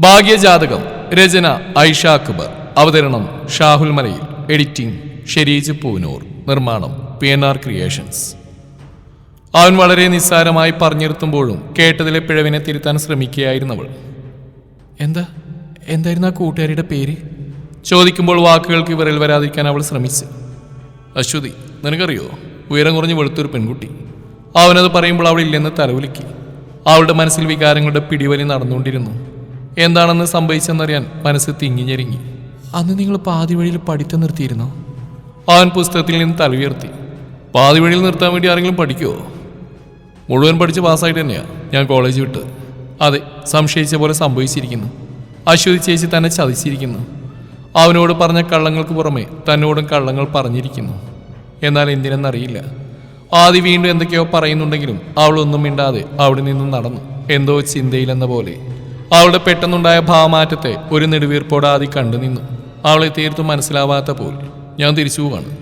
ഭാഗ്യജാതകം രചന ഐഷ അക്ബർ അവതരണം ഷാഹുൽ മലയിൽ എഡിറ്റിംഗ് ഷെരീജ് പൂനൂർ നിർമ്മാണം പി എൻ ആർ ക്രിയേഷൻസ് അവൻ വളരെ നിസ്സാരമായി പറഞ്ഞിരുത്തുമ്പോഴും കേട്ടതിലെ പിഴവിനെ തിരുത്താൻ ശ്രമിക്കുകയായിരുന്നവൾ. എന്താ? എന്തായിരുന്നു ആ കൂട്ടുകാരിയുടെ പേര്? ചോദിക്കുമ്പോൾ വാക്കുകൾക്ക് ഇവരിൽ വരാതിരിക്കാൻ അവൾ ശ്രമിച്ചു. അശ്വതി നിനക്കറിയോ? ഉയരം കുറഞ്ഞ് വെളുത്തൊരു പെൺകുട്ടി. അവനത് പറയുമ്പോൾ അവൾ ഇല്ലെന്ന് തലവുലുക്കി അവളുടെ മനസ്സിൽ വികാരങ്ങളുടെ പിടിവലി നടന്നുകൊണ്ടിരുന്നു. എന്താണെന്ന് സംഭവിച്ചെന്നറിയാൻ മനസ്സ് തിങ്ങിഞ്ഞെരുങ്ങി അന്ന് നിങ്ങൾ പാതി വഴിയിൽ പഠിത്തം നിർത്തിയിരുന്നോ? അവൻ പുസ്തകത്തിൽ നിന്ന് തല ഉയർത്തി. പാതി വഴിയിൽ നിർത്താൻ വേണ്ടി ആരെങ്കിലും പഠിക്കുമോ മുഴുവൻ പഠിച്ച് പാസ്സായിട്ട് തന്നെയാണ് ഞാൻ കോളേജ് വിട്ട്. അതെ സംശയിച്ച പോലെ സംഭവിച്ചിരിക്കുന്നു. അശ്വതി ചേച്ചി തന്നെ ചതിച്ചിരിക്കുന്നു. അവനോട് പറഞ്ഞ കള്ളങ്ങൾക്ക് പുറമെ തന്നോടും കള്ളങ്ങൾ പറഞ്ഞിരിക്കുന്നു. എന്നാൽ എന്തിനെന്നറിയില്ല. ആദി വീണ്ടും എന്തൊക്കെയോ പറയുന്നുണ്ടെങ്കിലും അവളൊന്നും മിണ്ടാതെ അവിടെ നിന്നും നടന്നു. എന്തോ ചിന്തയിലെന്ന പോലെ. അവളുടെ പെട്ടെന്നുണ്ടായ ഭാവമാറ്റത്തെ ഒരു നെടുവീർപ്പോടെ ആദി കണ്ടു നിന്നു. അവളെ തീർത്തും മനസ്സിലാവാത്ത പോലെ ഞാൻ തിരിച്ചു പോവാണ്.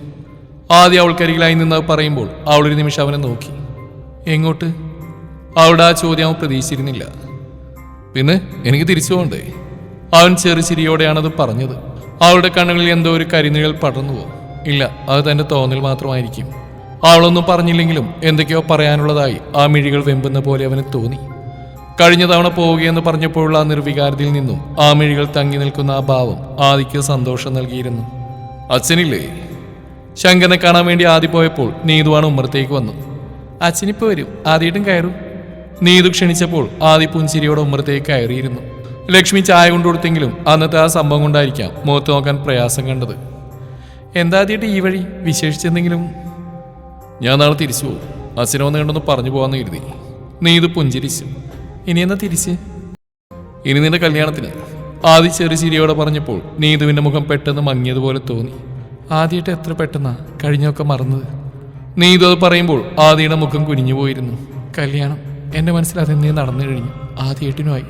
ആദ്യം അവൾക്കരികിലായി നിന്ന് പറയുമ്പോൾ അവളൊരു നിമിഷം അവനെ നോക്കി. എങ്ങോട്ട്? അവളുടെ ആ ചോദ്യം അവൻ പ്രതീക്ഷിച്ചിരുന്നില്ല. പിന്നെ എനിക്ക് തിരിച്ചു പോകണ്ടേ? അവൻ ചെറു ചിരിയോടെയാണത് പറഞ്ഞത്. അവളുടെ കണ്ണുകളിൽ എന്തോ ഒരു കരിനിഴൽ പടർന്നു പോകും ഇല്ല അത് തന്റെ തോന്നൽ മാത്രമായിരിക്കും. അവളൊന്നും പറഞ്ഞില്ലെങ്കിലും എന്തൊക്കെയോ പറയാനുള്ളതായി ആ മിഴികൾ വെമ്പുന്ന പോലെ അവന് തോന്നി. കഴിഞ്ഞ തവണ പോവുകയെന്ന് പറഞ്ഞപ്പോഴുള്ള ആ നിർവികാരതയിൽ നിന്നും ആ മിഴികൾ തങ്ങി നിൽക്കുന്ന ആ ഭാവം ആദിക്ക് സന്തോഷം നൽകിയിരുന്നു. അച്ഛനില്ലേ? ശങ്കരനെ കാണാൻ വേണ്ടി ആദി പോയപ്പോൾ നീതുവാണ് ഉമ്മറത്തേക്ക് വന്നത് അച്ഛനിപ്പോ വരും. ആദ്യമായിട്ടും കയറും. നീതു ക്ഷണിച്ചപ്പോൾ ആദി പുഞ്ചിരിയോടെ ഉമ്മറത്തേക്ക് കയറിയിരുന്നു. ലക്ഷ്മി ചായ കൊണ്ടു കൊടുത്തെങ്കിലും അന്നത്തെ ആ സംഭവം കൊണ്ടായിരിക്കാം മുഖത്ത് നോക്കാൻ പ്രയാസം കണ്ടത്. എന്താ ആദ്യമായിട്ട് ഈ വഴി? വിശേഷിച്ചെന്തെങ്കിലും ഞാൻ നാളെ തിരിച്ചു പോകും. അച്ഛനെ വന്ന് കണ്ടൊന്ന് പറഞ്ഞു പോകാമെന്ന് കരുതി. നീതു പുഞ്ചിരിച്ചു. ഇനി എന്നാ തിരിച്ച്? ഇനി നിന്റെ കല്യാണത്തിന്. ആദ്യ ചെറു ചിരിയോടെ പറഞ്ഞപ്പോൾ നീതുവിന്റെ മുഖം പെട്ടെന്ന് മങ്ങിയതുപോലെ തോന്നി. ആദ്യമായിട്ട് എത്ര പെട്ടെന്നാ കഴിഞ്ഞൊക്കെ മറന്നത്? നീതു അത് പറയുമ്പോൾ ആദിയുടെ മുഖം കുനിഞ്ഞു പോയിരുന്നു. കല്യാണം എന്റെ മനസ്സിൽ അതെന്നേ നടന്നു കഴിഞ്ഞു. ആദ്യമായിട്ടിനുമായി.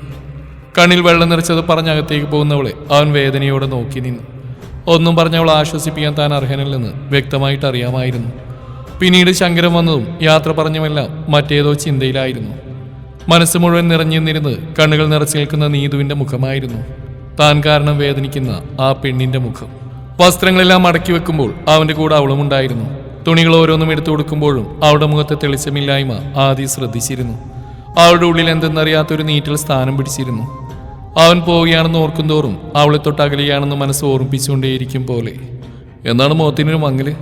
കണ്ണിൽ വെള്ളം നിറച്ചത് പറഞ്ഞകത്തേക്ക് പോകുന്നവളെ അവൻ വേദനയോടെ നോക്കി നിന്നു. ഒന്നും പറഞ്ഞവൾ ആശ്വസിപ്പിക്കാൻ താൻ അർഹനല്ലെന്ന് വ്യക്തമായിട്ട് അറിയാമായിരുന്നു. പിന്നീട് ശങ്കരം വന്നതും യാത്ര പറഞ്ഞുമെല്ലാം മറ്റേതോ ചിന്തയിലായിരുന്നു. മനസ്സ് മുഴുവൻ നിറഞ്ഞിരുന്നിരുന്ന് കണ്ണുകൾ നിറച്ചു നിൽക്കുന്ന മുഖമായിരുന്നു. താൻ കാരണം വേദനിക്കുന്ന ആ പെണ്ണിന്റെ മുഖം. വസ്ത്രങ്ങളെല്ലാം അടക്കി വെക്കുമ്പോൾ അവന്റെ കൂടെ അവളും ഉണ്ടായിരുന്നു. തുണികൾ ഓരോന്നും എടുത്തു കൊടുക്കുമ്പോഴും അവളുടെ മുഖത്തെ തെളിച്ചമില്ലായ്മ ആദ്യം ശ്രദ്ധിച്ചിരുന്നു. അവളുടെ ഉള്ളിൽ എന്തെന്നറിയാത്തൊരു നീറ്റിൽ സ്ഥാനം പിടിച്ചിരുന്നു. അവൻ പോവുകയാണെന്ന് ഓർക്കുന്തോറും അവളെ തൊട്ടകലെയാണെന്ന് മനസ്സ് ഓർമ്മിപ്പിച്ചുകൊണ്ടേയിരിക്കും പോലെ. എന്നാണ് മുഖത്തിനൊരു മങ്ങൽ?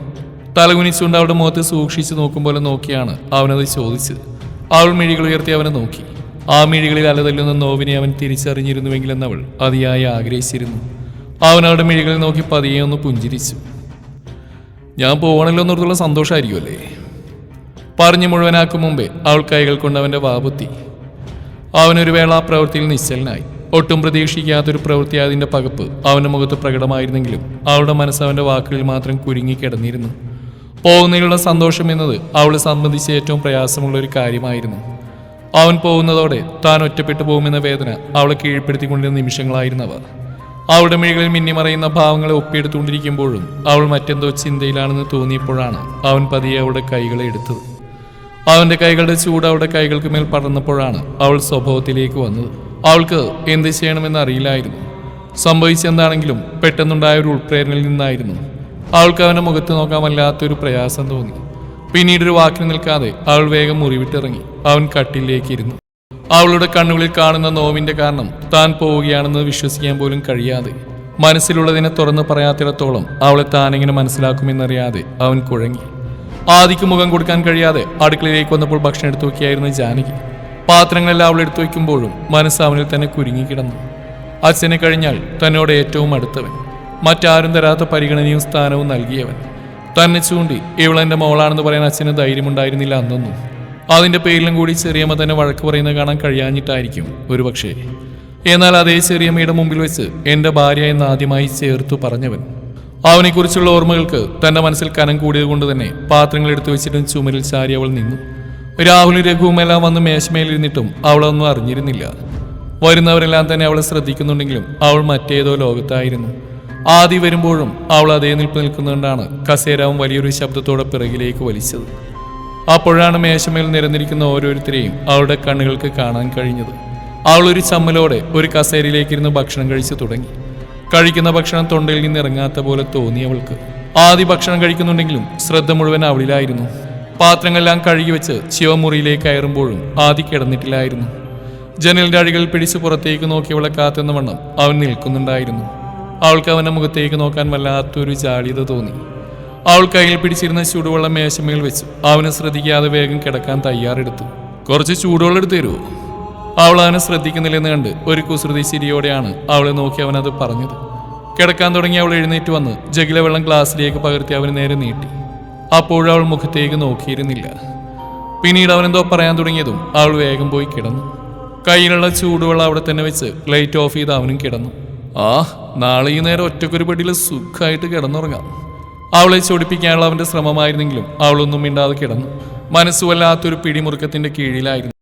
തലകുനിച്ചുകൊണ്ട് അവളുടെ മുഖത്ത് സൂക്ഷിച്ചു നോക്കും പോലെ നോക്കിയാണ് അവനത് ചോദിച്ചത്. അവൾ മിഴികൾ ഉയർത്തി അവനെ നോക്കി. ആ മിഴികളിൽ അലതല്ലുന്ന നോവിനെ അവൻ തിരിച്ചറിഞ്ഞിരുന്നുവെങ്കിലെന്ന് അവൾ അതിയായി ആഗ്രഹിച്ചിരുന്നു. അവൻ അവളുടെ മിഴികളിൽ നോക്കി പതിയെ ഒന്ന് പുഞ്ചിരിച്ചു. ഞാൻ പോകണല്ലോ എന്നോർത്തുള്ള സന്തോഷമായിരിക്കുമല്ലേ പറഞ്ഞു മുഴുവനാക്കും മുമ്പേ അവൾ കൈകൾ കൊണ്ട് അവന്റെ വാപുത്തി അവനൊരു വേള ആ പ്രവൃത്തിയിൽ നിശ്ചലനായി. ഒട്ടും പ്രതീക്ഷിക്കാത്തൊരു പ്രവൃത്തി അതിന്റെ പകപ്പ് അവന്റെ മുഖത്ത് പ്രകടമായിരുന്നെങ്കിലും അവളുടെ മനസ്സ് അവന്റെ വാക്കുകളിൽ മാത്രം കുരുങ്ങിക്കിടന്നിരുന്നു പോകുന്നതിലുള്ള സന്തോഷം എന്നത് അവളെ സംബന്ധിച്ച് ഏറ്റവും പ്രയാസമുള്ള ഒരു കാര്യമായിരുന്നു. അവൻ പോകുന്നതോടെ താൻ ഒറ്റപ്പെട്ടു പോകുമെന്ന വേദന അവളെ കീഴ്പ്പെടുത്തിക്കൊണ്ടിരുന്ന നിമിഷങ്ങളായിരുന്നവ. അവളുടെ മിഴികളിൽ മിന്നിമറയുന്ന ഭാവങ്ങളെ ഒപ്പിയെടുത്തുകൊണ്ടിരിക്കുമ്പോഴും അവൾ മറ്റെന്തോ ചിന്തയിലാണെന്ന് തോന്നിയപ്പോഴാണ് അവൻ പതിയെ അവളുടെ കൈകളെ എടുത്തത്. അവന്റെ കൈകളുടെ ചൂട് അവളുടെ കൈകൾക്ക് മേൽ പടർന്നപ്പോഴാണ് അവൾ സ്വഭാവത്തിലേക്ക് വന്നത്. അവൾക്ക് എന്ത് ചെയ്യണമെന്ന് അറിയില്ലായിരുന്നു. സംഭവിച്ചെന്താണെങ്കിലും പെട്ടെന്നുണ്ടായ ഒരു ഉൾപ്രേരണയിൽ നിന്നായിരുന്നു അവൾക്ക് അവന്റെ മുഖത്ത് നോക്കാൻ വല്ലാത്തൊരു പ്രയാസം തോന്നി. പിന്നീടൊരു വാക്കിന് നിൽക്കാതെ അവൾ വേഗം മുറിവിട്ടിറങ്ങി. അവൻ കട്ടിലേക്ക് ഇരുന്നു അവളുടെ കണ്ണുകളിൽ കാണുന്ന നോവിന്റെ കാരണം താൻ പോവുകയാണെന്ന് വിശ്വസിക്കാൻ പോലും കഴിയാതെ. മനസ്സിലുള്ളതിനെ തുറന്നു പറയാത്തിടത്തോളം അവളെ താനെങ്ങനെ മനസ്സിലാക്കുമെന്നറിയാതെ അവൻ കുഴങ്ങി. ആദിക്ക് മുഖം കൊടുക്കാൻ കഴിയാതെ അടുക്കളയിലേക്ക് വന്നപ്പോൾ ഭക്ഷണം എടുത്തു വയ്ക്കുകയായിരുന്നു ജാനകി. പാത്രങ്ങളെല്ലാം അവൾ എടുത്തു വയ്ക്കുമ്പോഴും മനസ്സ് അവനിൽ തന്നെ കുരുങ്ങിക്കിടന്നു അച്ഛനെ കഴിഞ്ഞാൽ തന്നോട് ഏറ്റവും അടുത്തവൻ. മറ്റാരും തരാത്ത പരിഗണനയും സ്ഥാനവും നൽകിയവൻ. തന്നെ ചൂണ്ടി ഇവളെന്റെ മോളാണെന്ന് പറയാൻ അച്ഛന് ധൈര്യമുണ്ടായിരുന്നില്ല അന്നൊന്നും അതിന്റെ പേരിലും കൂടി ചെറിയമ്മ തന്നെ വഴക്ക് പറയുന്നത് കാണാൻ കഴിയാഞ്ഞിട്ടായിരിക്കും ഒരുപക്ഷേ. എന്നാൽ അതേ ചെറിയമ്മയുടെ മുമ്പിൽ വെച്ച് എന്റെ ഭാര്യ എന്ന് ആദ്യമായി ചേർത്തു പറഞ്ഞവൻ. അവനെക്കുറിച്ചുള്ള ഓർമ്മകൾക്ക് തന്റെ മനസ്സിൽ കനം കൂടിയത് കൊണ്ട് തന്നെ പാത്രങ്ങൾ എടുത്തു വെച്ചിട്ടും ചുമരിൽ ചാരി അവൾ നിന്നു. രാഹുലും രഘുവും എല്ലാം വന്ന് മേശമേലിരുന്നിട്ടും അവളൊന്നും അറിഞ്ഞിരുന്നില്ല. വരുന്നവരെല്ലാം തന്നെ അവളെ ശ്രദ്ധിക്കുന്നുണ്ടെങ്കിലും അവൾ മറ്റേതോ ലോകത്തായിരുന്നു. ആദ്യ വരുമ്പോഴും അവൾ അതേ നിൽപ്പ് നിൽക്കുന്നതുകൊണ്ടാണ് കസേരാവും വലിയൊരു ശബ്ദത്തോടെ പിറകിലേക്ക് വലിച്ചത്. അപ്പോഴാണ് മേശമേൽ നിരന്നിരിക്കുന്ന ഓരോരുത്തരെയും അവളുടെ കണ്ണുകൾക്ക് കാണാൻ കഴിഞ്ഞത്. അവൾ ഒരു ചമ്മലോടെ ഒരു കസേരയിലേക്കിരുന്ന് ഭക്ഷണം കഴിച്ചു തുടങ്ങി. കഴിക്കുന്ന ഭക്ഷണം തൊണ്ടയിൽ നിന്ന് ഇറങ്ങാത്ത പോലെ തോന്നി അവൾക്ക്. ആദ്യ ഭക്ഷണം കഴിക്കുന്നുണ്ടെങ്കിലും ശ്രദ്ധ മുഴുവൻ അവളിലായിരുന്നു. പാത്രങ്ങളെല്ലാം കഴുകി വെച്ച് ശിവമുറിയിലേക്ക് കയറുമ്പോഴും ആദി കിടന്നിട്ടില്ലായിരുന്നു. ജനലിന്റെ അഴികൾ പിടിച്ച് പുറത്തേക്ക് നോക്കിയവളെ കാത്തുന്ന വണ്ണം അവൻ നിൽക്കുന്നുണ്ടായിരുന്നു. അവൾക്ക് അവന്റെ മുഖത്തേക്ക് നോക്കാൻ വല്ലാത്തൊരു ജാളിയത തോന്നി. അവൾ കയ്യിൽ പിടിച്ചിരുന്ന ചൂടുവെള്ളം മേശമേൽ വെച്ചു. അവനെ ശ്രദ്ധിക്കാതെ വേഗം കിടക്കാൻ തയ്യാറെടുത്തു. കുറച്ച് ചൂടുവെള്ളം എടുത്തു തരുമോ അവൾ അവനെ ശ്രദ്ധിക്കുന്നില്ലെന്ന് കണ്ട് ഒരു കുസൃതി ചിരിയോടെയാണ് അവളെ നോക്കി അവനത് പറഞ്ഞത്. കിടക്കാൻ തുടങ്ങി അവൾ എഴുന്നേറ്റ് വന്ന് ജഗിലെ വെള്ളം ഗ്ലാസ്സിലേക്ക് പകർത്തി അവന് നേരെ നീട്ടി. അപ്പോഴവൾ മുഖത്തേക്ക് നോക്കിയിരുന്നില്ല. പിന്നീട് അവനെന്തോ പറയാൻ തുടങ്ങിയതും അവൾ വേഗം പോയി കിടന്നു. കയ്യിലുള്ള ചൂടുവെള്ളം അവിടെ തന്നെ വെച്ച് ലൈറ്റ് ഓഫ് ചെയ്ത് അവനും കിടന്നു. ആ നാളെ ഈ നേരം ഒറ്റക്കൊരു പെടിയിൽ സുഖമായിട്ട് കിടന്നുറങ്ങാം. അവളെ ചൊടിപ്പിക്കാനുള്ള അവന്റെ ശ്രമമായിരുന്നെങ്കിലും അവളൊന്നും മിണ്ടാതെ കിടന്നു. മനസ്സ് വല്ലാത്തൊരു പിടിമുറുക്കത്തിന്റെ കീഴിലായിരുന്നു.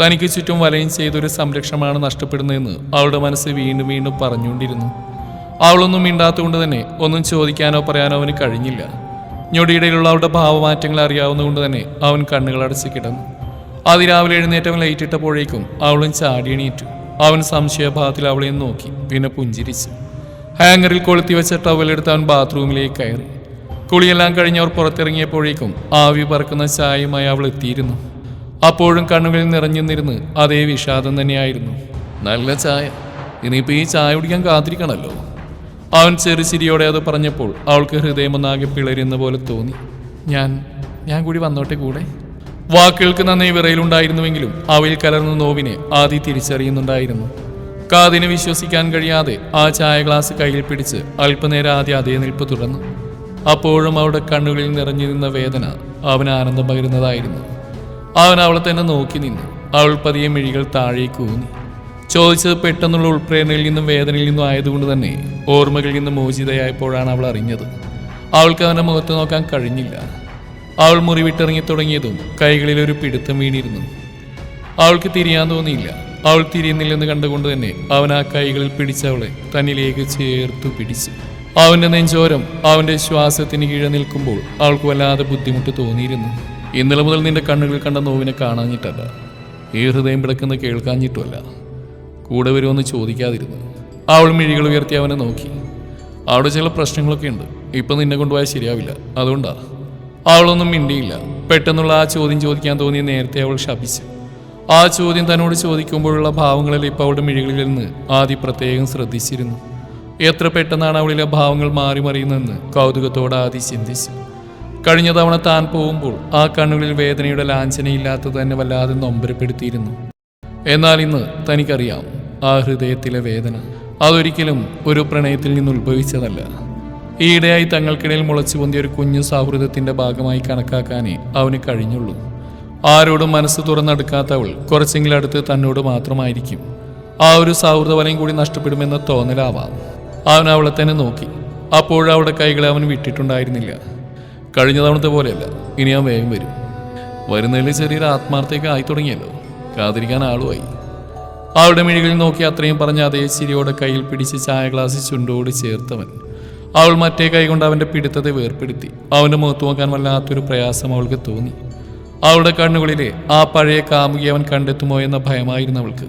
തനിക്ക് ചുറ്റും വലയം ചെയ്തൊരു സംരക്ഷണമാണ് നഷ്ടപ്പെടുന്നതെന്ന് അവളുടെ മനസ്സ് വീണ്ടും വീണ്ടും പറഞ്ഞുകൊണ്ടിരുന്നു. അവളൊന്നും മിണ്ടാത്തതുകൊണ്ട് തന്നെ ഒന്നും ചോദിക്കാനോ പറയാനോ അവന് കഴിഞ്ഞില്ല. ഞൊടിയിടയിലുള്ള അവളുടെ ഭാവമാറ്റങ്ങൾ അറിയാവുന്നതുകൊണ്ട് തന്നെ അവൻ കണ്ണുകളടച്ച് കിടന്നു. അതിരാവിലെ എഴുന്നേറ്റവൻ ലൈറ്റ് ഇട്ടപ്പോഴേക്കും അവളും ചാടി എണീറ്റു. അവൻ സംശയഭാവത്തിൽ അവളെ നോക്കി പിന്നെ പുഞ്ചിരിച്ചു. ഹാങ്ങറിൽ കൊളുത്തി വെച്ച ടവലെടുത്ത് അവൻ ബാത്റൂമിലേക്ക് കയറി. കുളിയെല്ലാം കഴിഞ്ഞവർ പുറത്തിറങ്ങിയപ്പോഴേക്കും ആവി പറക്കുന്ന ചായയുമായി അവൾ എത്തിയിരുന്നു. അപ്പോഴും കണ്ണുകളിൽ നിറഞ്ഞു നിന്നിരുന്ന് അതേ വിഷാദം തന്നെയായിരുന്നു. നല്ല ചായ. ഇനിയിപ്പോൾ ഈ ചായ കുടിക്കാൻ കാത്തിരിക്കണമല്ലോ അവൻ ചെറുചിരിയോടെ അത് പറഞ്ഞപ്പോൾ അവൾക്ക് ഹൃദയമൊന്നാകെ പിളരുന്ന പോലെ തോന്നി. ഞാൻ ഞാൻ കൂടി വന്നോട്ടെ കൂടെ? വാക്കുകൾക്ക് നന്നേ വിറയിലുണ്ടായിരുന്നുവെങ്കിലും അവയിൽ കലർന്ന നോവിനെ ആദി തിരിച്ചറിയുന്നുണ്ടായിരുന്നു. കാതിനെ വിശ്വസിക്കാൻ കഴിയാതെ ആ ചായ ഗ്ലാസ് കയ്യിൽ പിടിച്ച് അല്പനേരം ആദ്യം അതേ നിൽപ്പ് തുടർന്നു. അപ്പോഴും അവളുടെ കണ്ണുകളിൽ നിറഞ്ഞു നിന്ന വേദന അവന് ആനന്ദം പകരുന്നതായിരുന്നു. അവൻ അവളെ തന്നെ നോക്കി നിന്നു. അവൾ പതിയെ മിഴികൾ താഴേക്ക് ഊന്നി. ചോദിച്ചത് പെട്ടെന്നുള്ള ഉൾപ്രേരണയിൽ നിന്നും വേദനയിൽ നിന്നും ആയതുകൊണ്ട് തന്നെ ഓർമ്മകളിൽ നിന്നും മോചിതയായപ്പോഴാണ് അവൾ അറിഞ്ഞത്. അവൾക്ക് അവന്റെ മുഖത്ത് നോക്കാൻ കഴിഞ്ഞില്ല. അവൾ മുറി വിട്ടിറങ്ങി തുടങ്ങിയതും കൈകളിൽ ഒരു പിടുത്തം വീണിരുന്നു. അവൾക്ക് തിരിയാൻ തോന്നിയില്ല. അവൾ തിരിയുന്നില്ലെന്ന് കണ്ടുകൊണ്ട് തന്നെ അവൻ ആ കൈകളിൽ പിടിച്ചവളെ തന്നിലേക്ക് ചേർത്തു പിടിച്ചു. അവന്റെ നെഞ്ചോരം അവന്റെ ശ്വാസത്തിന് കീഴെ നിൽക്കുമ്പോൾ അവൾക്ക് വല്ലാതെ ബുദ്ധിമുട്ട് തോന്നിയിരുന്നു. ഇന്നലെ മുതൽ നിന്റെ കണ്ണുകളിൽ കണ്ട നോവിനെ കാണാഞ്ഞിട്ടല്ല. ഈ ഹൃദയം പിടക്കുന്ന കേൾക്കാഞ്ഞിട്ടുമല്ല. കൂടെ വരുമെന്ന് ചോദിക്കാതിരുന്നു. അവൾ മിഴികൾ ഉയർത്തി അവനെ നോക്കി. അവിടെ ചില പ്രശ്നങ്ങളൊക്കെ ഉണ്ട് ഇപ്പം നിന്നെ കൊണ്ടുപോയാൽ ശരിയാവില്ല. അതുകൊണ്ടാ അവളൊന്നും മിണ്ടിയില്ല. പെട്ടെന്നുള്ള ആ ചോദ്യം ചോദിക്കാൻ തോന്നി നേരത്തെ അവൾ ശപിച്ചു. ആ ചോദ്യം തന്നോട് ചോദിക്കുമ്പോഴുള്ള ഭാവങ്ങളിൽ ഇപ്പോൾ അവളുടെ മിഴികളിൽ നിന്ന് ആദ്യം പ്രത്യേകം ശ്രദ്ധിച്ചിരുന്നു. എത്ര പെട്ടെന്നാണ് അവളിലെ ഭാവങ്ങൾ മാറി മറിയുന്നതെന്ന് കൗതുകത്തോടെ ആദ്യം ചിന്തിച്ചു. കഴിഞ്ഞ തവണ താൻ പോകുമ്പോൾ ആ കണ്ണുകളിൽ വേദനയുടെ ലാഞ്ചനയില്ലാത്തത് തന്നെ വല്ലാതെ നൊമ്പരപ്പെടുത്തിയിരുന്നു. എന്നാൽ ഇന്ന് തനിക്കറിയാം ആ ഹൃദയത്തിലെ വേദന അതൊരിക്കലും ഒരു പ്രണയത്തിൽ നിന്ന് ഉത്ഭവിച്ചതല്ല. ഈയിടെയായി തങ്ങൾക്കിടയിൽ മുളച്ചു പൊന്തിയ ഒരു കുഞ്ഞു സൗഹൃദത്തിന്റെ ഭാഗമായി കണക്കാക്കാനേ അവന് കഴിഞ്ഞുള്ളൂ. ആരോടും മനസ്സ് തുറന്നെടുക്കാത്തവൾ കുറച്ചെങ്കിലും അടുത്ത് തന്നോട് മാത്രമായിരിക്കും. ആ ഒരു സൗഹൃദ വലയും കൂടി നഷ്ടപ്പെടുമെന്ന തോന്നലാവാം. അവൻ അവളെ തന്നെ നോക്കി. അപ്പോഴവളുടെ കൈകളെ അവൻ വിട്ടിട്ടുണ്ടായിരുന്നില്ല. കഴിഞ്ഞ തവണത്തെ പോലെയല്ല. ഇനി അവൻ വേഗം വരും. വരുന്നതിൽ ചെറിയൊരു ആത്മാർത്ഥയൊക്കെ ആയി തുടങ്ങിയല്ലോ. കാതിരിക്കാൻ ആളുമായി. അവളുടെ മിഴികളിൽ നോക്കി അത്രയും പറഞ്ഞ അതേ ചിരിയോടെ കയ്യിൽ പിടിച്ച് ചായ ഗ്ലാസ് ചുണ്ടോട് ചേർത്തവൻ അവൾ മറ്റേ കൈകൊണ്ട് അവന്റെ പിടുത്തത്തെ വേർപ്പെടുത്തി. അവന്റെ മുഖത്ത് നോക്കാൻ വല്ലാത്തൊരു പ്രയാസം അവൾക്ക് തോന്നി. അവളുടെ കണ്ണുകളിലെ ആ പഴയ കാമുകി അവൻ കണ്ടെത്തുമോ എന്ന ഭയമായിരുന്നു അവൾക്ക്.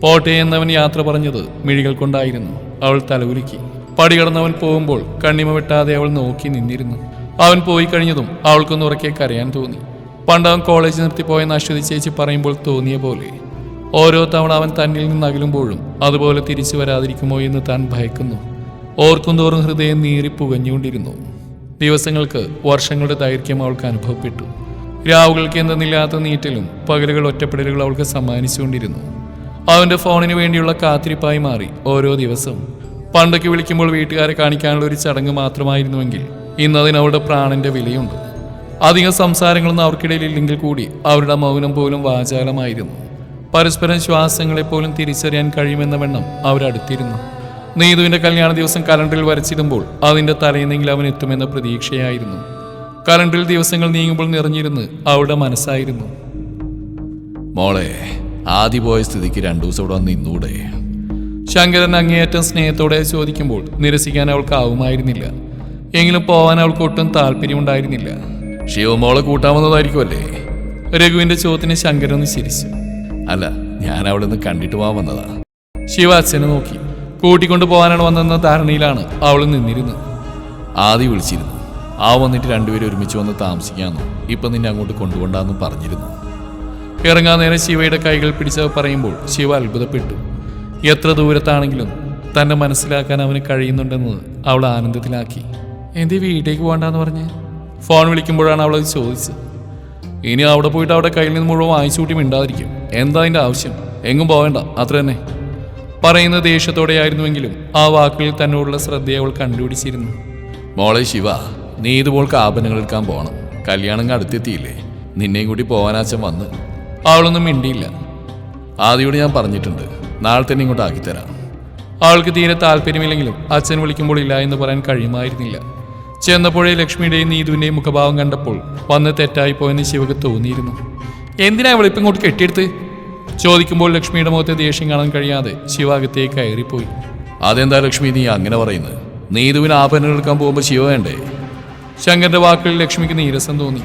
പോട്ടെ എന്നവൻ യാത്ര പറഞ്ഞത് മിഴികൾ കൊണ്ടായിരുന്നു. അവൾ തലകുലുക്കി. പടി കടന്നവൻ പോകുമ്പോൾ കണ്ണിമ വെട്ടാതെ അവൾ നോക്കി നിന്നിരുന്നു. അവൻ പോയി കഴിഞ്ഞതും അവൾക്കൊന്ന് ഉറക്കെ കരയാൻ തോന്നി. പണ്ട് അവൻ കോളേജ് നിർത്തിപ്പോയെന്ന് അശ്വതി ചേച്ചി പറയുമ്പോൾ തോന്നിയ പോലെ. ഓരോ തവണ അവൻ തന്നിൽ നിന്ന് അകലുമ്പോഴും അതുപോലെ തിരിച്ചു വരാതിരിക്കുമോ എന്ന് താൻ ഭയക്കുന്നു. ഓർക്കും തോറും ഹൃദയം നീറി പുകഞ്ഞുകൊണ്ടിരുന്നു. ദിവസങ്ങൾക്ക് വർഷങ്ങളുടെ ദൈർഘ്യം അവൾക്ക് അനുഭവപ്പെട്ടു. രാവുകൾക്ക് എന്തെന്നില്ലാത്ത നീറ്റലും പകലുകൾ ഒറ്റപ്പെടലുകൾ അവൾക്ക് സമ്മാനിച്ചുകൊണ്ടിരുന്നു. അവന്റെ ഫോണിന് വേണ്ടിയുള്ള കാത്തിരിപ്പായി മാറി ഓരോ ദിവസവും. പണ്ടൊക്കെ വിളിക്കുമ്പോൾ വീട്ടുകാരെ കാണിക്കാനുള്ള ഒരു ചടങ്ങ് മാത്രമായിരുന്നുവെങ്കിൽ ഇന്ന് അതിന് അവളുടെ പ്രാണന്റെ വിലയുണ്ട്. അധികം സംസാരങ്ങളൊന്നും അവർക്കിടയിൽ ഇല്ലെങ്കിൽ കൂടി അവരുടെ മൗനം പോലും വാചാലമായിരുന്നു. പരസ്പരം ശ്വാസങ്ങളെപ്പോലും തിരിച്ചറിയാൻ കഴിയുമെന്ന വണ്ണം അവരടുത്തിരുന്നു. നീതുവിന്റെ കല്യാണ ദിവസം കലണ്ടറിൽ വരച്ചിടുമ്പോൾ അതിന്റെ തലേന്നെങ്കിലും അവൻ എത്തുമെന്ന പ്രതീക്ഷയായിരുന്നു. കലണ്ടറിൽ ദിവസങ്ങൾ നീങ്ങുമ്പോൾ നിറഞ്ഞിരുന്ന് അവളുടെ മനസ്സായിരുന്നു. മോളെ ആദ്യ പോയ സ്ഥിതിക്ക് രണ്ടു ദിവസം ഇവിടെ വന്ന് ശങ്കരൻ അങ്ങേയറ്റം സ്നേഹത്തോടെ ചോദിക്കുമ്പോൾ നിരസിക്കാൻ അവൾക്ക് ആവുമായിരുന്നില്ല. എങ്കിലും പോവാൻ അവൾക്ക് ഒട്ടും താല്പര്യമുണ്ടായിരുന്നില്ല. ശിവമോളെ കൂട്ടാമെന്നതായിരിക്കുമല്ലേ രഘുവിന്റെ ചോദ്യത്തിന് ശങ്കരൻ ഒന്ന് ചിരിച്ചു. അല്ല ഞാൻ അവിടെ നിന്ന് കണ്ടിട്ട് പോവാൻ വന്നതാ. ശിവ അച്ഛനെ നോക്കി. കൂട്ടിക്കൊണ്ടു പോകാനാണ് വന്നതെന്ന ധാരണയിലാണ് അവൾ നിന്നിരുന്നത്. ആദ്യം വിളിച്ചിരുന്നു. ആ വന്നിട്ട് രണ്ടുപേരും ഒരുമിച്ച് വന്ന് താമസിക്കാമെന്നും ഇപ്പം നിന്നെ അങ്ങോട്ട് കൊണ്ടുപോണ്ടാന്നും പറഞ്ഞിരുന്നു. ഇറങ്ങാൻ നേരം ശിവയുടെ കൈകൾ പിടിച്ച പറയുമ്പോൾ ശിവ അത്ഭുതപ്പെട്ടു. എത്ര ദൂരത്താണെങ്കിലും തന്നെ മനസ്സിലാക്കാൻ അവന് കഴിയുന്നുണ്ടെന്ന് അവൾ ആനന്ദത്തിലാക്കി. എന്തേ വീട്ടിലേക്ക് പോകണ്ടെന്ന് പറഞ്ഞ്? ഫോൺ വിളിക്കുമ്പോഴാണ് അവളത് ചോദിച്ചത്. ഇനി അവിടെ പോയിട്ട് അവിടെ കയ്യിൽ നിന്ന് മുഴുവൻ വാങ്ങിച്ചു കൂട്ടി മിണ്ടാതിരിക്കും. എന്താ അതിന്റെ ആവശ്യം? എങ്ങും പോകണ്ട അത്ര തന്നെ പറയുന്ന ദേഷ്യത്തോടെയായിരുന്നുവെങ്കിലും ആ വാക്കുകളിൽ തന്നോടുള്ള ശ്രദ്ധയെ അവൾ കണ്ടുപിടിച്ചിരുന്നു. മോളെ ശിവ നീ ഇതുപോൾക്ക് ആഭരണങ്ങൾ എടുക്കാൻ പോകണം കല്യാണം അടുത്തെത്തിയില്ലേ? നിന്നെയും കൂടി പോവാനാച്ചൻ വന്ന്. അവളൊന്നും മിണ്ടിയില്ല. ആദ്യോട് ഞാൻ പറഞ്ഞിട്ടുണ്ട് നാളെ തന്നെ ഇങ്ങോട്ട് ആക്കിത്തരാം. അവൾക്ക് തീരെ താല്പര്യമില്ലെങ്കിലും അച്ഛൻ വിളിക്കുമ്പോൾ ഇല്ല എന്ന് പറയാൻ കഴിയുമായിരുന്നില്ല. ചെന്നപ്പോഴേ ലക്ഷ്മിയുടെയും നീതുവിന്റെയും മുഖഭാവം കണ്ടപ്പോൾ വന്ന് തെറ്റായിപ്പോയെന്ന് ശിവക്ക് തോന്നിയിരുന്നു. എന്തിനാ അവളിപ്പം ഇങ്ങോട്ട് കെട്ടിയെടുത്ത്? ചോദിക്കുമ്പോൾ ലക്ഷ്മിയുടെ മുഖത്തെ ദേഷ്യം കാണാൻ കഴിയാതെ ശിവ കയറിപ്പോയി. അതെന്താ ലക്ഷ്മി നീ അങ്ങനെ പറയുന്നത്? നീതുവിന് ആഭരണം എടുക്കാൻ പോകുമ്പോൾ ശിവ വേണ്ടേ? ശങ്കറിന്റെ വാക്കുകളിൽ ലക്ഷ്മിക്ക് നീരസം തോന്നി.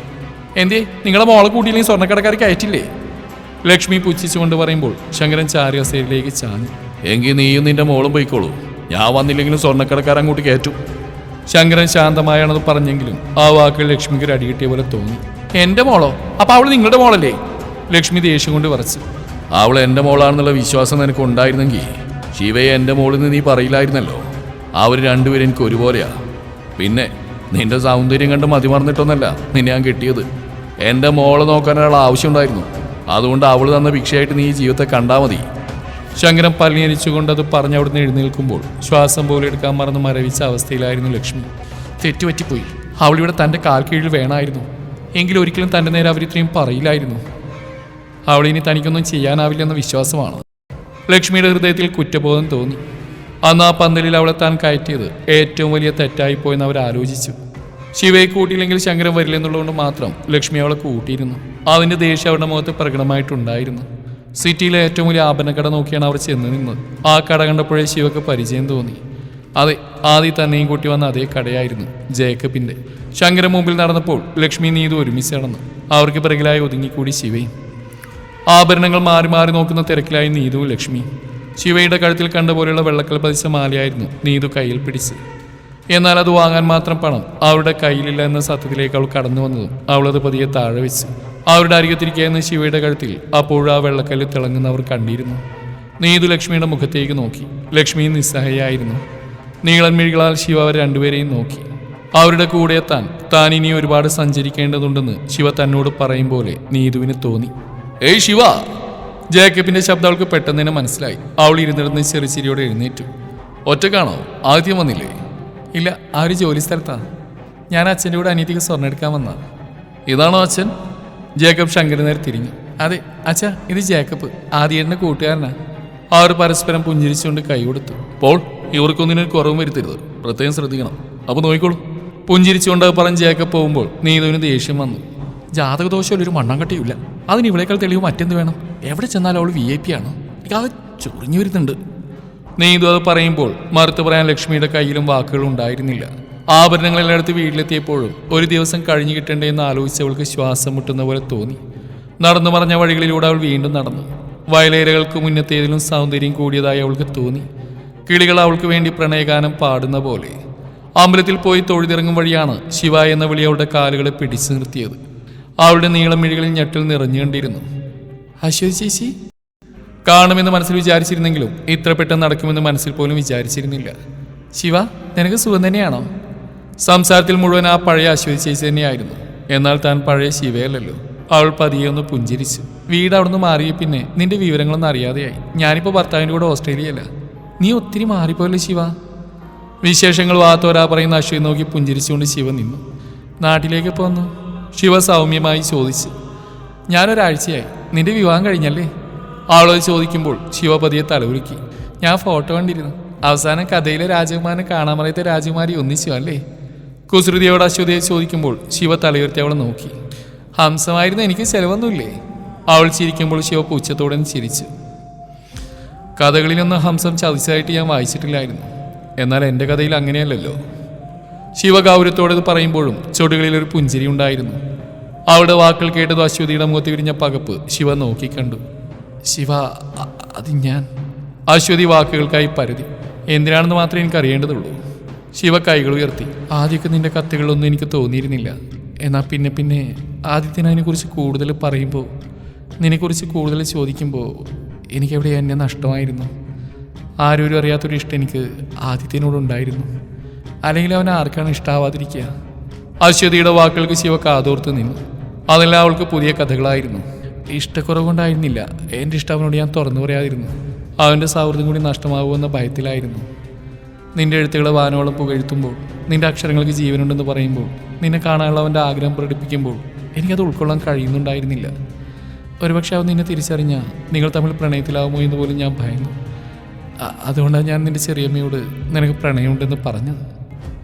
എന്തേ നിങ്ങളെ മോളെ കൂട്ടിയില്ലെങ്കിൽ സ്വർണക്കടക്കാർക്ക് അയറ്റില്ലേ ലക്ഷ്മി പുച്ഛിച്ചുകൊണ്ട് പറയുമ്പോൾ ശങ്കരൻ ചാരിയസയിലേക്ക് ചാഞ്ഞു. എങ്കിൽ നീയും നിന്റെ മോളും പോയിക്കോളൂ. ഞാൻ വന്നില്ലെങ്കിലും സ്വർണക്കടക്കാരൻ അങ്ങോട്ട് കയറ്റും. ശങ്കരൻ ശാന്തമായാണത് പറഞ്ഞെങ്കിലും ആ വാക്കുകൾ ലക്ഷ്മിക്ക് ഒരു അടികിട്ടിയ പോലെ തോന്നി. എന്റെ മോളോ? അപ്പൊ അവൾ നിങ്ങളുടെ മോളല്ലേ? ലക്ഷ്മി ദേഷ്യം കൊണ്ട് പറച്ചു അവൾ എന്റെ മോളാണെന്നുള്ള വിശ്വാസം നിനക്ക് ഉണ്ടായിരുന്നെങ്കിൽ ശിവയെ എന്റെ മോളിൽ നിന്ന് നീ പറയില്ലായിരുന്നല്ലോ. അവർ രണ്ടുപേരും എനിക്ക് ഒരുപോലെയാ. പിന്നെ നിന്റെ സൗന്ദര്യം കണ്ട് മതിമറന്നിട്ടൊന്നല്ല നിന്നെ ഞാൻ കിട്ടിയത്. എന്റെ മോളെ നോക്കാൻ ഒരാൾ ആവശ്യമുണ്ടായിരുന്നു. അതുകൊണ്ട് അവൾ തന്ന ഭിക്ഷയായിട്ട് നീ ജീവിതത്തെ കണ്ടാൽ മതി. ശങ്കരം പല്ലിയരിച്ചുകൊണ്ട് അത് പറഞ്ഞവിടുന്ന് എഴുന്നേൽക്കുമ്പോൾ ശ്വാസം പോലെ എടുക്കാൻ മറന്ന് മരവിച്ച അവസ്ഥയിലായിരുന്നു ലക്ഷ്മി. തെറ്റുപറ്റിപ്പോയി. അവളിവിടെ തന്റെ കാൽ കീഴിൽ വേണമായിരുന്നു എങ്കിലും ഒരിക്കലും തന്റെ നേരെ അവരിത്രയും പറയില്ലായിരുന്നു. അവളിനി തനിക്കൊന്നും ചെയ്യാനാവില്ലെന്ന വിശ്വാസമാണ്. ലക്ഷ്മിയുടെ ഹൃദയത്തിൽ കുറ്റബോധം തോന്നി. അന്ന് ആ പന്തലിൽ അവളെ താൻ കയറ്റിയത് ഏറ്റവും വലിയ തെറ്റായിപ്പോയെന്ന് അവർ ആലോചിച്ചു. ശിവയെ കൂട്ടിയില്ലെങ്കിൽ ശങ്കരൻ വരില്ലെന്നുള്ളതുകൊണ്ട് മാത്രം ലക്ഷ്മി അവളെ കൂട്ടിയിരുന്നു. അതിന്റെ ദേഷ്യം അവരുടെ മുഖത്ത് പ്രകടമായിട്ടുണ്ടായിരുന്നു. സിറ്റിയിലെ ഏറ്റവും വലിയ ആഭരണക്കട നോക്കിയാണ് അവർ ചെന്ന് നിന്നത്. ആ കട കണ്ടപ്പോഴേ ശിവക്ക് പരിചയം തോന്നി. അതെ ആദ്യം തന്നെയും കൂട്ടി വന്ന അതേ കടയായിരുന്നു ജേക്കബിന്റെ. ശങ്കരൻ മുമ്പിൽ നടന്നപ്പോൾ ലക്ഷ്മി നീതു ഒരുമിച്ച് നടന്നു. അവർക്ക് പിറകിലായി ഒതുങ്ങിക്കൂടി ശിവയും. ആഭരണങ്ങൾ മാറി മാറി നോക്കുന്ന തിരക്കിലായി നീതു ലക്ഷ്മി. ശിവയുടെ കഴുത്തിൽ കണ്ട പോലെയുള്ള വെള്ളക്കൽ പതിച്ച മാലയായിരുന്നു നീതു കയ്യിൽ പിടിച്ച്. എന്നാൽ അത് വാങ്ങാൻ മാത്രം പണം അവരുടെ കയ്യിലില്ല എന്ന സത്യത്തിലേക്ക് അവൾ കടന്നു വന്നതും അവളത് പതിയെ താഴെ വെച്ച്. അവരുടെ അരികത്തിരിക്കുന്ന ശിവയുടെ കഴുത്തിൽ അപ്പോഴും ആ വെള്ളക്കല്ല് തിളങ്ങുന്നവർ കണ്ടിരുന്നു. നീതു ലക്ഷ്മിയുടെ മുഖത്തേക്ക് നോക്കി. ലക്ഷ്മി നിസ്സഹായായിരുന്നു. നീളൻ മിഴികളാൽ ശിവ അവർ രണ്ടുപേരെയും നോക്കി. അവരുടെ കൂടെ എത്താൻ താൻ ഇനി ഒരുപാട് സഞ്ചരിക്കേണ്ടതുണ്ടെന്ന് ശിവ തന്നോട് പറയും പോലെ നീതുവിന് തോന്നി. ഏയ് ശിവ. ജേക്കബിന്റെ ശബ്ദം അവൾക്ക് പെട്ടെന്ന് തന്നെ മനസ്സിലായി. അവൾ ഇരുന്നിരുന്ന് ചെറുചിരിയോടെ എഴുന്നേറ്റു. ഒറ്റക്കാണോ? ആദ്യം വന്നില്ലേ? ഇല്ല ആ ഒരു ജോലി സ്ഥലത്താ? ഞാൻ അച്ഛന്റെ കൂടെ അനീതിക്ക് സ്വർണം എടുക്കാൻ വന്ന. ഇതാണോ അച്ഛൻ? ജേക്കബ് ശങ്കരൻ നേരെ തിരിഞ്ഞു. അതെ അച്ഛാ ഇത് ജേക്കബ്. ആദ്യേട്ടന്റെ കൂട്ടുകാരനാ. അവർ പരസ്പരം പുഞ്ചിരിച്ചുകൊണ്ട് കൈ കൊടുത്തു. പോൾ ഇവർക്കൊന്നിനൊരു കുറവും വരുത്തരുത്. പ്രത്യേകം ശ്രദ്ധിക്കണം. അപ്പോൾ നോക്കിക്കോളൂ. പുഞ്ചിരിച്ചുകൊണ്ട് പറഞ്ഞ് ജേക്കബ് പോകുമ്പോൾ നീതുവിന് ദേഷ്യം വന്നു. ജാതകദോഷമല്ല ഒരു മണ്ണാങ്കട്ടിയില്ല അതിന് ഇവളേക്കാൾ തെളിവ് മറ്റെന്ത് വേണം? എവിടെ ചെന്നാലും അവൾ വി ഐ പി ആണ്. അത് ചൊറിഞ്ഞു വരുന്നുണ്ട്. നീതു അത് പറയുമ്പോൾ മറുത്തു പറയാൻ ലക്ഷ്മിയുടെ കയ്യിലും വാക്കുകളും ഉണ്ടായിരുന്നില്ല. ആഭരണങ്ങളെല്ലാം എടുത്ത് വീട്ടിലെത്തിയപ്പോഴും ഒരു ദിവസം കഴിഞ്ഞു കിട്ടണ്ടേ എന്ന് ആലോചിച്ചവൾക്ക് ശ്വാസം മുട്ടുന്ന പോലെ തോന്നി. നടന്നു മറഞ്ഞ വഴികളിലൂടെ അവൾ വീണ്ടും നടന്നു. വയലേരകൾക്ക് മുന്നത്തേതിലും സൗന്ദര്യം കൂടിയതായി അവൾക്ക് തോന്നി. കിളികൾ അവൾക്ക് വേണ്ടി പ്രണയഗാനം പാടുന്ന പോലെ. അമ്പലത്തിൽ പോയി തൊഴുതിറങ്ങും വഴിയാണ് ശിവ എന്ന വിളി അവളുടെ കാലുകളെ പിടിച്ചു നിർത്തിയത്. അവളുടെ നീളം മിഴികളിൽ ഞെട്ടൽ നിറഞ്ഞുകൊണ്ടിരുന്നു. അശ്വതി ചേച്ചി? കാണുമെന്ന് മനസ്സിൽ വിചാരിച്ചിരുന്നെങ്കിലും ഇത്ര പെട്ടെന്ന് നടക്കുമെന്ന് മനസ്സിൽ പോലും വിചാരിച്ചിരുന്നില്ല. ശിവ നിനക്ക് സുഖം തന്നെയാണോ? സംസാരത്തിൽ മുഴുവൻ ആ പഴയ അശ്വതി ചേച്ചി തന്നെയായിരുന്നു. എന്നാൽ താൻ പഴയ ശിവയല്ലല്ലോ. അവൾ പതിയെ ഒന്ന് പുഞ്ചിരിച്ചു. വീട് അവിടുന്ന് മാറിയ പിന്നെ നിന്റെ വിവരങ്ങളൊന്നും അറിയാതെയായി. ഞാനിപ്പോൾ ഭർത്താവിന്റെ കൂടെ ഓസ്ട്രേലിയയല്ല. നീ ഒത്തിരി മാറിപ്പോയല്ലോ ശിവ? വിശേഷങ്ങൾ വാത്തോരാ പറയുന്ന അശ്വതി നോക്കി പുഞ്ചിരിച്ചുകൊണ്ട് ശിവ നിന്നു. നാട്ടിലേക്ക് പോന്നു. ശിവ സൗമ്യമായി ചോദിച്ചു. ഞാനൊരാഴ്ചയായി. നിന്റെ വിവാഹം കഴിഞ്ഞല്ലേ? ആളോട് ചോദിക്കുമ്പോൾ ശിവപതിയെ തലവുരുക്കി ഞാൻ ഫോട്ടോ കണ്ടിരുന്നു. അവസാനം കഥയിലെ രാജകുമാരനെ കാണാൻ പറയത്തെ രാജകുമാരി ഒന്നിച്ചു അല്ലേ? കുസൃതിയോട് അശ്വതിയെ ചോദിക്കുമ്പോൾ ശിവ തലയുയർത്തി അവളെ നോക്കി. ഹംസമായിരുന്നു എനിക്ക് ചെലവൊന്നുമില്ലേ? അവൾ ചിരിക്കുമ്പോൾ ശിവ പൂച്ചത്തോടെ ചിരിച്ചു. കഥകളിലൊന്നും ഹംസം ചതിച്ചതായിട്ട് ഞാൻ വായിച്ചിട്ടില്ലായിരുന്നു. എന്നാൽ എന്റെ കഥയിൽ അങ്ങനെയല്ലല്ലോ. ശിവഗൗരവത്തോടെ ഇത് പറയുമ്പോഴും ചുടുകളിൽ ഒരു പുഞ്ചിരി ഉണ്ടായിരുന്നു. അവളുടെ വാക്കുകൾ കേട്ടത് അശ്വതിയുടെ മുഖത്ത് വിരിഞ്ഞ പകപ്പ് ശിവ നോക്കിക്കണ്ടു ശിവ അത് ഞാൻ. അശ്വതി വാക്കുകൾക്കായി പരതി. എന്തിനാണെന്ന് മാത്രമേ എനിക്ക് അറിയേണ്ടതുള്ളൂ ശിവ കൈകൾ ഉയർത്തി. ആദ്യമൊക്കെ നിന്റെ കത്തുകളൊന്നും എനിക്ക് തോന്നിയിരുന്നില്ല. എന്നാൽ പിന്നെ പിന്നെ ആദ്യത്തിന് കൂടുതൽ പറയുമ്പോൾ നിന്നെക്കുറിച്ച് കൂടുതൽ ചോദിക്കുമ്പോൾ എനിക്കെവിടെ എന്നെ നഷ്ടമായിരുന്നു. ആരും അറിയാത്തൊരു ഇഷ്ടം എനിക്ക് ആദിത്യനോടുണ്ടായിരുന്നു. അല്ലെങ്കിൽ അവൻ ആർക്കാണ് ഇഷ്ടാവാതിരിക്കുക? അശ്വതിയുടെ വാക്കുകൾക്ക് ശിവ കാതോർത്ത് നിന്നു. അതെല്ലാം അവൾക്ക് പുതിയ കഥകളായിരുന്നു. ഇഷ്ടക്കുറവുകൊണ്ടായിരുന്നില്ല എന്റെ ഇഷ്ടം അവനോട് ഞാൻ തുറന്നു പറയാതിരുന്നു. അവന്റെ സൗഹൃദം കൂടി നഷ്ടമാകുമെന്ന ഭയത്തിലായിരുന്നു. നിന്റെ എഴുത്തുകളെ വാനോളം പുകഴ്ത്തുമ്പോൾ നിന്റെ അക്ഷരങ്ങൾക്ക് ജീവനുണ്ടെന്ന് പറയുമ്പോൾ നിന്നെ കാണാനുള്ള അവന്റെ ആഗ്രഹം പ്രകടിപ്പിക്കുമ്പോൾ എനിക്കത് ഉൾക്കൊള്ളാൻ കഴിയുന്നുണ്ടായിരുന്നില്ല. ഒരുപക്ഷെ അവൻ നിന്നെ തിരിച്ചറിഞ്ഞ നിങ്ങൾ തമ്മിൽ പ്രണയത്തിലാവുമോ എന്ന് പോലും ഞാൻ ഭയന്നു. അതുകൊണ്ടാണ് ഞാൻ നിന്റെ ചെറിയമ്മയോട് നിനക്ക് പ്രണയമുണ്ടെന്ന് പറഞ്ഞത്.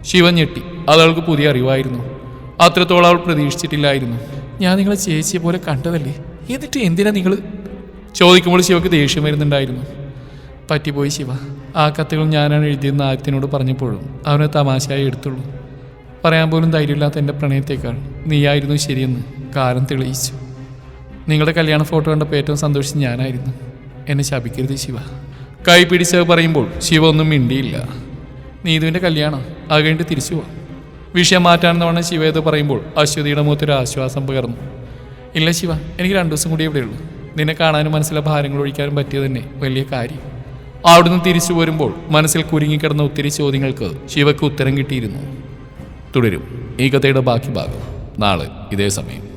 ശിവൻ ഞെട്ടി. അതവൾക്ക് പുതിയ അറിവായിരുന്നു. അത്രത്തോളം അവൾ പ്രതീക്ഷിച്ചിട്ടില്ലായിരുന്നു. ഞാൻ നിങ്ങളെ ചേച്ചിയെ പോലെ കണ്ടതല്ലേ? എന്നിട്ട് എന്തിനാ നിങ്ങൾ ചോദിക്കുമ്പോൾ ശിവക്ക് ദേഷ്യം വരുന്നുണ്ടായിരുന്നു. പറ്റിപ്പോയി ശിവ. ആ കത്തുകൾ ഞാനാണ് എഴുതിയെന്ന് ആദ്യത്തിനോട് പറഞ്ഞപ്പോഴും അവനെ തമാശയായി എടുത്തുള്ളൂ. പറയാൻ പോലും ധൈര്യമില്ലാത്ത എന്റെ പ്രണയത്തേക്കാൾ നീയായിരുന്നു ശരിയെന്ന് കാലം തെളിയിച്ചു. നിങ്ങളുടെ കല്യാണ ഫോട്ടോ കണ്ടപ്പോൾ ഏറ്റവും സന്തോഷിച്ച് ഞാനായിരുന്നു. എന്നെ ശപിക്കരുത് ശിവ. കൈ പിടിച്ചത് പറയുമ്പോൾ ശിവ ഒന്നും മിണ്ടിയില്ല. നീതുവിന്റെ കല്യാണം. അത് കഴിഞ്ഞിട്ട് തിരിച്ചു പോവാം. വിഷയം മാറ്റാണെന്ന് പറഞ്ഞ ശിവ ഇത് പറയുമ്പോൾ അശ്വതിയുടെ മുഖത്തൊരു ആശ്വാസം പകർന്നു. ഇല്ല ശിവ എനിക്ക് രണ്ടു ദിവസം കൂടി ഇവിടെ ഉള്ളൂ നിന്നെ കാണാനും മനസ്സിലെ ഭാരങ്ങൾ ഒഴിക്കാനും പറ്റിയത് തന്നെ വലിയ കാര്യം. അവിടുന്ന് തിരിച്ചു വരുമ്പോൾ മനസ്സിൽ കുരുങ്ങിക്കിടന്ന ഒത്തിരി ചോദ്യങ്ങൾക്ക് ശിവക്ക് ഉത്തരം കിട്ടിയിരുന്നു. തുടരും. ഈ കഥയുടെ ബാക്കി ഭാഗം നാളെ ഇതേ സമയം.